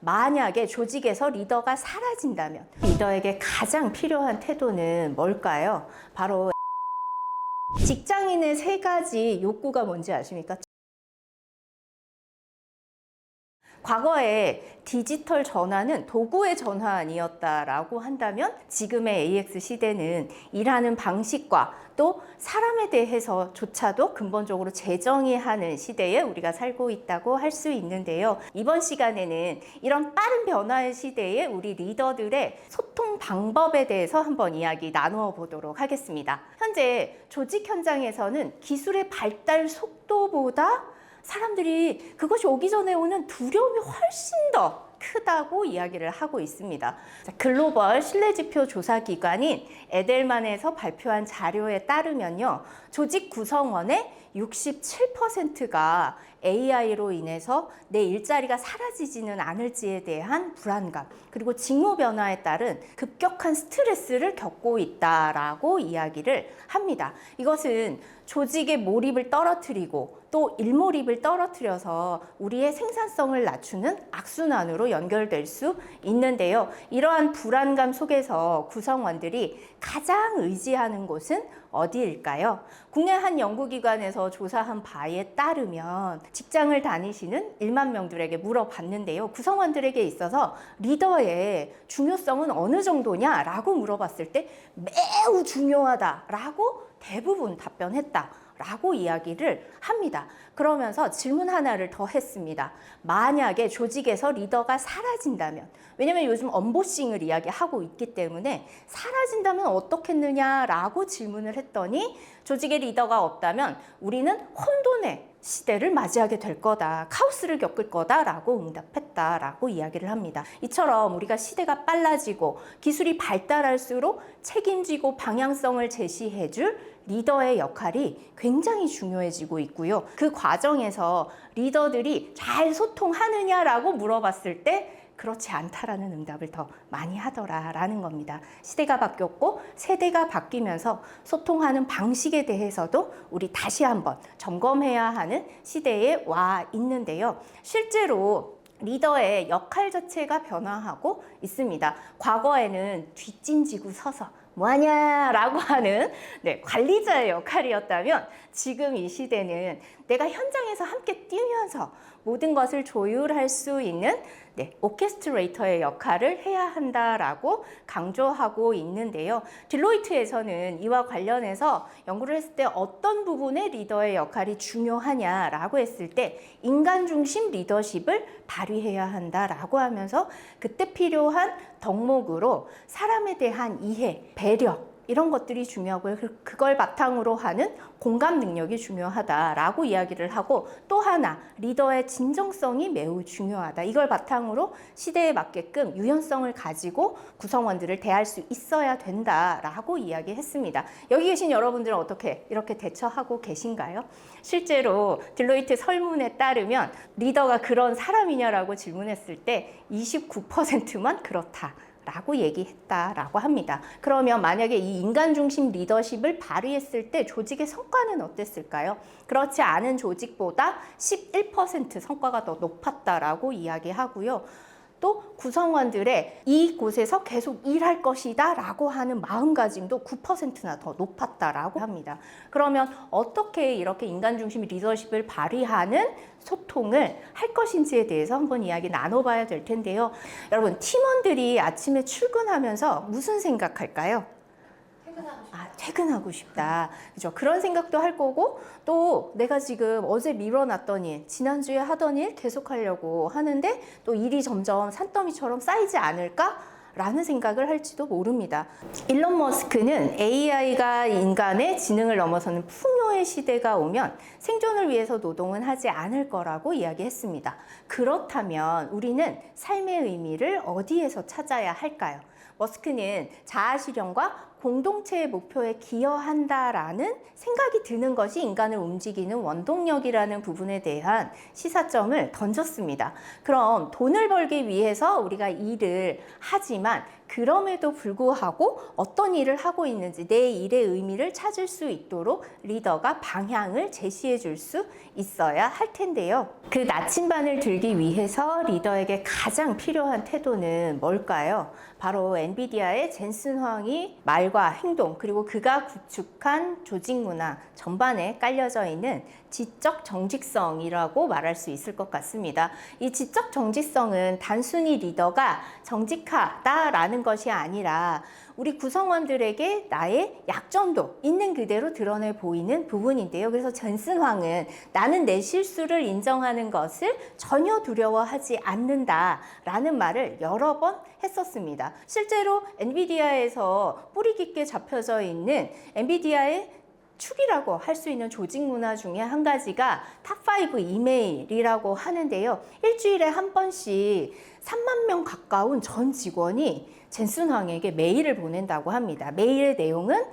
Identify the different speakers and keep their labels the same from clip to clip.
Speaker 1: 만약에 조직에서 리더가 사라진다면 리더에게 가장 필요한 태도는 뭘까요? 바로 직장인의 세 가지 욕구가 뭔지 아십니까? 과거에 디지털 전환은 도구의 전환이었다라고 한다면 지금의 AX 시대는 일하는 방식과 또 사람에 대해서조차도 근본적으로 재정의 하는 시대에 우리가 살고 있다고 할 수 있는데요. 이번 시간에는 이런 빠른 변화의 시대에 우리 리더들의 소통 방법에 대해서 한번 이야기 나누어 보도록 하겠습니다. 현재 조직 현장에서는 기술의 발달 속도보다 사람들이 그것이 오기 전에 오는 두려움이 훨씬 더 크다고 이야기를 하고 있습니다. 자, 글로벌 신뢰지표 조사 기관인 에델만에서 발표한 자료에 따르면요. 조직 구성원의 67%가 AI로 인해서 내 일자리가 사라지지는 않을지에 대한 불안감, 그리고 직무 변화에 따른 급격한 스트레스를 겪고 있다라고 이야기를 합니다. 이것은 조직의 몰입을 떨어뜨리고 또 일몰입을 떨어뜨려서 우리의 생산성을 낮추는 악순환으로 연결될 수 있는데요. 이러한 불안감 속에서 구성원들이 가장 의지하는 곳은 어디일까요? 국내 한 연구기관에서 조사한 바에 따르면 직장을 다니시는 1만 명들에게 물어봤는데요. 구성원들에게 있어서 리더의 중요성은 어느 정도냐라고 물어봤을 때 매우 중요하다라고 대부분 답변했다. 라고 이야기를 합니다. 그러면서 질문 하나를 더 했습니다. 만약에 조직에서 리더가 사라진다면, 왜냐면 요즘 언보싱을 이야기하고 있기 때문에 사라진다면 어떻겠느냐라고 질문을 했더니 조직의 리더가 없다면 우리는 혼돈의 시대를 맞이하게 될 거다. 카오스를 겪을 거다라고 응답했다라고 이야기를 합니다. 이처럼 우리가 시대가 빨라지고 기술이 발달할수록 책임지고 방향성을 제시해 줄 리더의 역할이 굉장히 중요해지고 있고요. 그 과정에서 리더들이 잘 소통하느냐라고 물어봤을 때 그렇지 않다라는 응답을 더 많이 하더라라는 겁니다. 시대가 바뀌었고 세대가 바뀌면서 소통하는 방식에 대해서도 우리 다시 한번 점검해야 하는 시대에 와 있는데요. 실제로 리더의 역할 자체가 변화하고 있습니다. 과거에는 뒷짐지고 서서 뭐하냐라고 하는 네, 관리자의 역할이었다면 지금 이 시대는 내가 현장에서 함께 뛰면서 모든 것을 조율할 수 있는 네, 오케스트레이터의 역할을 해야 한다라고 강조하고 있는데요. 딜로이트에서는 이와 관련해서 연구를 했을 때 어떤 부분의 리더의 역할이 중요하냐라고 했을 때 인간 중심 리더십을 발휘해야 한다라고 하면서 그때 필요한 덕목으로 사람에 대한 이해, 배려, 이런 것들이 중요하고요. 그- 그걸 바탕으로 하는 공감 능력이 중요하다라고 이야기를 하고 또 하나 리더의 진정성이 매우 중요하다. 이걸 바탕으로 시대에 맞게끔 유연성을 가지고 구성원들을 대할 수 있어야 된다라고 이야기했습니다. 여기 계신 여러분들은 어떻게 이렇게 대처하고 계신가요? 실제로 딜로이트 설문에 따르면 리더가 그런 사람이냐라고 질문했을 때 29%만 그렇다. 라고 얘기했다라고 합니다. 그러면 만약에 이 인간 중심 리더십을 발휘했을 때 조직의 성과는 어땠을까요? 그렇지 않은 조직보다 11% 성과가 더 높았다라고 이야기하고요. 또 구성원들의 이곳에서 계속 일할 것이다 라고 하는 마음가짐도 9%나 더 높았다라고 합니다. 그러면 어떻게 이렇게 인간 중심 리더십을 발휘하는 소통을 할 것인지에 대해서 한번 이야기 나눠봐야 될 텐데요. 여러분, 팀원들이 아침에 출근하면서 무슨 생각할까요? 아, 퇴근하고 싶다. 그죠? 그런 생각도 할 거고, 또 내가 지금 어제 미뤄놨던 일, 지난주에 하던 일 계속 하려고 하는데, 또 일이 점점 산더미처럼 쌓이지 않을까? 라는 생각을 할지도 모릅니다. 일론 머스크는 AI가 인간의 지능을 넘어서는 풍요의 시대가 오면 생존을 위해서 노동은 하지 않을 거라고 이야기했습니다. 그렇다면 우리는 삶의 의미를 어디에서 찾아야 할까요? 머스크는 자아 실현과 공동체의 목표에 기여한다라는 생각이 드는 것이 인간을 움직이는 원동력이라는 부분에 대한 시사점을 던졌습니다. 그럼 돈을 벌기 위해서 우리가 일을 하지만 그럼에도 불구하고 어떤 일을 하고 있는지 내 일의 의미를 찾을 수 있도록 리더가 방향을 제시해 줄 수 있어야 할 텐데요. 그 나침반을 들기 위해서 리더에게 가장 필요한 태도는 뭘까요? 바로 엔비디아의 젠슨 황이 말과 행동 그리고 그가 구축한 조직 문화 전반에 깔려져 있는 지적 정직성이라고 말할 수 있을 것 같습니다. 이 지적 정직성은 단순히 리더가 정직하다라는 것이 아니라 우리 구성원들에게 나의 약점도 있는 그대로 드러내 보이는 부분인데요. 그래서 젠슨 황은 나는 내 실수를 인정하는 것을 전혀 두려워하지 않는다라는 말을 여러 번 했었습니다. 실제로 엔비디아에서 뿌리 깊게 잡혀져 있는 엔비디아의 축이라고 할 수 있는 조직 문화 중에 한 가지가 탑5 이메일이라고 하는데요. 일주일에 한 번씩 3만 명 가까운 전 직원이 젠슨 황에게 메일을 보낸다고 합니다. 메일의 내용은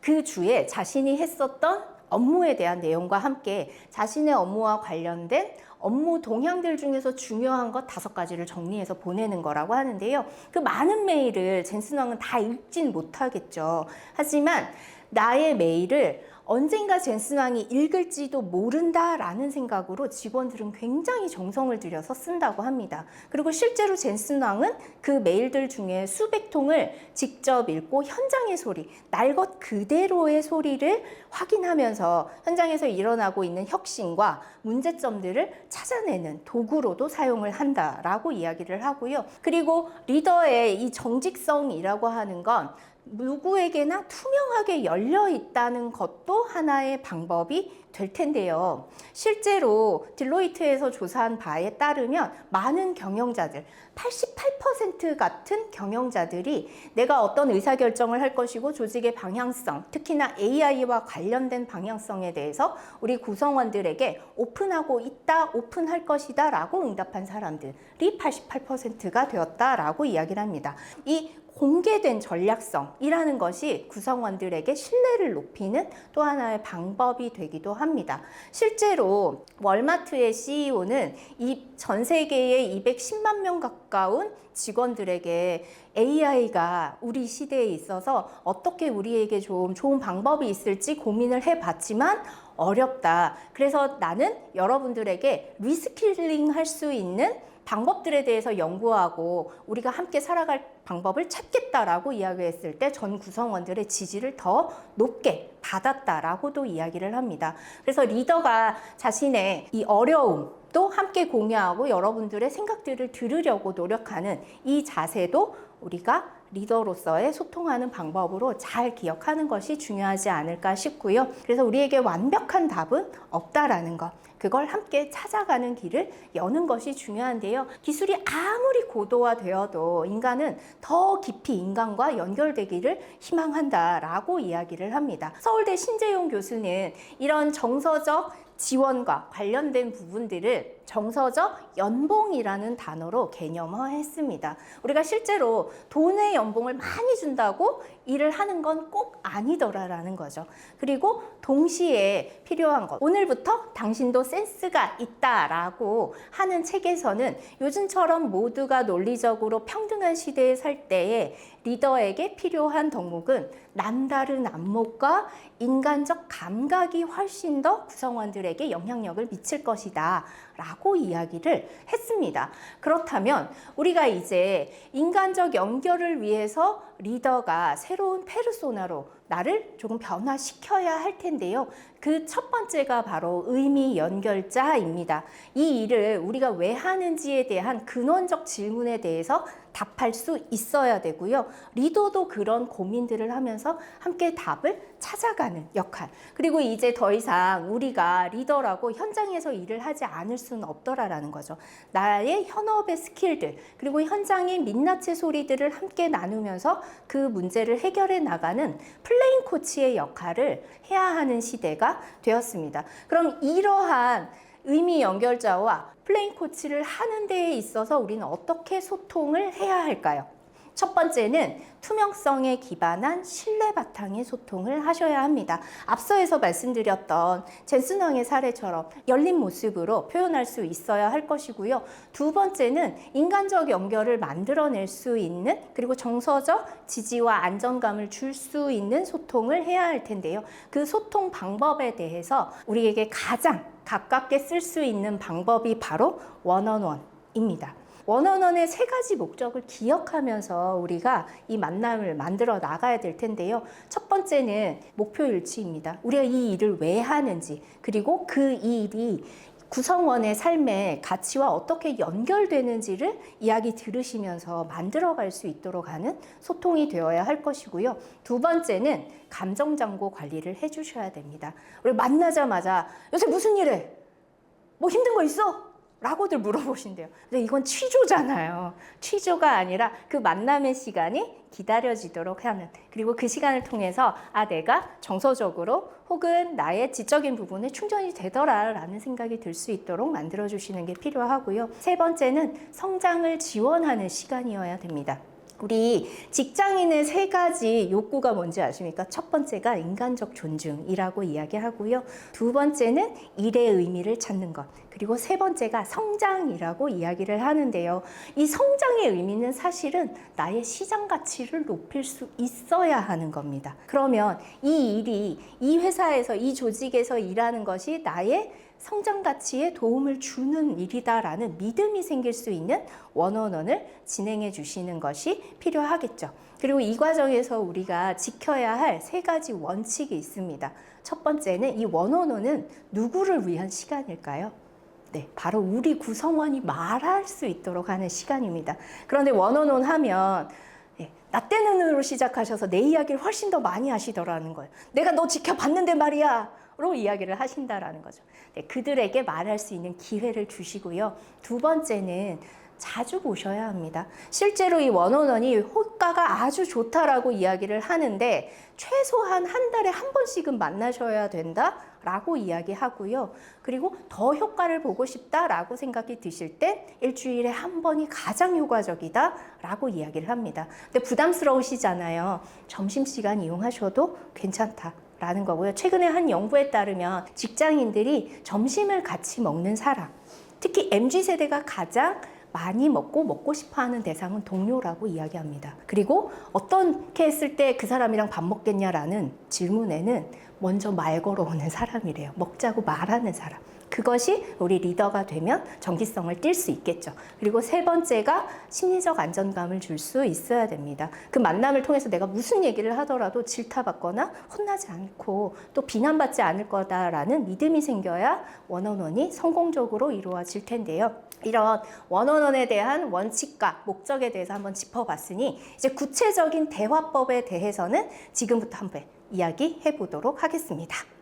Speaker 1: 그 주에 자신이 했었던 업무에 대한 내용과 함께 자신의 업무와 관련된 업무 동향들 중에서 중요한 것 다섯 가지를 정리해서 보내는 거라고 하는데요. 그 많은 메일을 젠슨 황은 다 읽진 못하겠죠. 하지만 나의 메일을 언젠가 젠슨 왕이 읽을지도 모른다라는 생각으로 직원들은 굉장히 정성을 들여서 쓴다고 합니다. 그리고 실제로 젠슨 왕은 그 메일들 중에 수백 통을 직접 읽고 현장의 소리, 날 것 그대로의 소리를 확인하면서 현장에서 일어나고 있는 혁신과 문제점들을 찾아내는 도구로도 사용을 한다라고 이야기를 하고요. 그리고 리더의 이 정직성이라고 하는 건 누구에게나 투명하게 열려 있다는 것도 하나의 방법이 될 텐데요. 실제로 딜로이트에서 조사한 바에 따르면 많은 경영자들, 88% 같은 경영자들이 내가 어떤 의사결정을 할 것이고 조직의 방향성, 특히나 AI와 관련된 방향성에 대해서 우리 구성원들에게 오픈하고 있다, 오픈할 것이다 라고 응답한 사람들이 88%가 되었다라고 이야기를 합니다. 이 공개된 전략성이라는 것이 구성원들에게 신뢰를 높이는 또 하나의 방법이 되기도 합니다. 실제로 월마트의 CEO는 이 전 세계의 210만 명 가까운 직원들에게 AI가 우리 시대에 있어서 어떻게 우리에게 좀 좋은 방법이 있을지 고민을 해 봤지만 어렵다. 그래서 나는 여러분들에게 리스킬링 할 수 있는 방법들에 대해서 연구하고 우리가 함께 살아갈 방법을 찾겠다라고 이야기했을 때 전 구성원들의 지지를 더 높게 받았다라고도 이야기를 합니다. 그래서 리더가 자신의 이 어려움도 함께 공유하고 여러분들의 생각들을 들으려고 노력하는 이 자세도 우리가 리더로서의 소통하는 방법으로 잘 기억하는 것이 중요하지 않을까 싶고요. 그래서 우리에게 완벽한 답은 없다라는 것. 그걸 함께 찾아가는 길을 여는 것이 중요한데요. 기술이 아무리 고도화되어도 인간은 더 깊이 인간과 연결되기를 희망한다라고 이야기를 합니다. 서울대 신재용 교수는 이런 정서적 지원과 관련된 부분들을 정서적 연봉이라는 단어로 개념화했습니다. 우리가 실제로 돈의 연봉을 많이 준다고 일을 하는 건 꼭 아니더라라는 거죠. 그리고 동시에 필요한 것. 오늘부터 당신도 센스가 있다라고 하는 책에서는 요즘처럼 모두가 논리적으로 평등한 시대에 살 때에 리더에게 필요한 덕목은 남다른 안목과 인간적 감각이 훨씬 더 구성원들에게 영향력을 미칠 것이다. 라고 이야기를 했습니다. 그렇다면 우리가 이제 인간적 연결을 위해서 리더가 새로운 페르소나로 나를 조금 변화시켜야 할 텐데요. 그 첫 번째가 바로 의미 연결자입니다. 이 일을 우리가 왜 하는지에 대한 근원적 질문에 대해서 답할 수 있어야 되고요. 리더도 그런 고민들을 하면서 함께 답을 찾아가는 역할. 그리고 이제 더 이상 우리가 리더라고 현장에서 일을 하지 않을 수는 없더라라는 거죠. 나의 현업의 스킬들, 그리고 현장의 민낯의 소리들을 함께 나누면서 그 문제를 해결해 나가는 플레인 코치의 역할을 해야 하는 시대가 되었습니다. 그럼 이러한 의미 연결자와 플레인 코치를 하는 데에 있어서 우리는 어떻게 소통을 해야 할까요? 첫 번째는 투명성에 기반한 신뢰 바탕의 소통을 하셔야 합니다. 앞서에서 말씀드렸던 젠슨왕의 사례처럼 열린 모습으로 표현할 수 있어야 할 것이고요. 두 번째는 인간적 연결을 만들어낼 수 있는 그리고 정서적 지지와 안정감을 줄 수 있는 소통을 해야 할 텐데요. 그 소통 방법에 대해서 우리에게 가장 가깝게 쓸 수 있는 방법이 바로 원언원입니다. 원언원의 세 가지 목적을 기억하면서 우리가 이 만남을 만들어 나가야 될 텐데요. 첫 번째는 목표 일치입니다. 우리가 이 일을 왜 하는지, 그리고 그 일이 구성원의 삶의 가치와 어떻게 연결되는지를 이야기 들으시면서 만들어갈 수 있도록 하는 소통이 되어야 할 것이고요. 두 번째는 감정장고 관리를 해주셔야 됩니다. 우리 만나자마자 요새 무슨 일해? 뭐 힘든 거 있어? 라고들 물어보신대요. 근데 이건 취조잖아요. 취조가 아니라 그 만남의 시간이 기다려지도록 하는 그리고 그 시간을 통해서 아 내가 정서적으로 혹은 나의 지적인 부분에 충전이 되더라라는 생각이 들 수 있도록 만들어 주시는 게 필요하고요. 세 번째는 성장을 지원하는 시간이어야 됩니다. 우리 직장인의 세 가지 욕구가 뭔지 아십니까? 첫 번째가 인간적 존중이라고 이야기하고요. 두 번째는 일의 의미를 찾는 것. 그리고 세 번째가 성장이라고 이야기를 하는데요. 이 성장의 의미는 사실은 나의 시장 가치를 높일 수 있어야 하는 겁니다. 그러면 이 일이 이 회사에서 이 조직에서 일하는 것이 나의 성장 가치에 도움을 주는 일이다라는 믿음이 생길 수 있는 원원원을 진행해 주시는 것이 필요하겠죠. 그리고 이 과정에서 우리가 지켜야 할 세 가지 원칙이 있습니다. 첫 번째는 이 원원원은 누구를 위한 시간일까요? 네, 바로 우리 구성원이 말할 수 있도록 하는 시간입니다. 그런데 원원원 하면 예, 나 때는 으로 시작하셔서 내 이야기를 훨씬 더 많이 하시더라는 거예요. 내가 너 지켜봤는데 말이야. 로 이야기를 하신다라는 거죠. 네, 그들에게 말할 수 있는 기회를 주시고요. 두 번째는 자주 보셔야 합니다. 실제로 이 원원원이 효과가 아주 좋다라고 이야기를 하는데 최소한 한 달에 한 번씩은 만나셔야 된다라고 이야기하고요. 그리고 더 효과를 보고 싶다라고 생각이 드실 때 일주일에 한 번이 가장 효과적이다라고 이야기를 합니다. 근데 부담스러우시잖아요. 점심시간 이용하셔도 괜찮다. 라는 거고요. 최근에 한 연구에 따르면 직장인들이 점심을 같이 먹는 사람, 특히 MZ 세대가 가장 많이 먹고 먹고 싶어 하는 대상은 동료라고 이야기합니다. 그리고 어떻게 했을 때 그 사람이랑 밥 먹겠냐라는 질문에는 먼저 말 걸어오는 사람이래요. 먹자고 말하는 사람. 그것이 우리 리더가 되면 정기성을 띌수 있겠죠. 그리고 세 번째가 심리적 안정감을 줄 수 있어야 됩니다. 그 만남을 통해서 내가 무슨 얘기를 하더라도 질타받거나 혼나지 않고 또 비난받지 않을 거다라는 믿음이 생겨야 원원원이 성공적으로 이루어질 텐데요. 이런 원원원에 대한 원칙과 목적에 대해서 한번 짚어봤으니 이제 구체적인 대화법에 대해서는 지금부터 한번 이야기해 보도록 하겠습니다.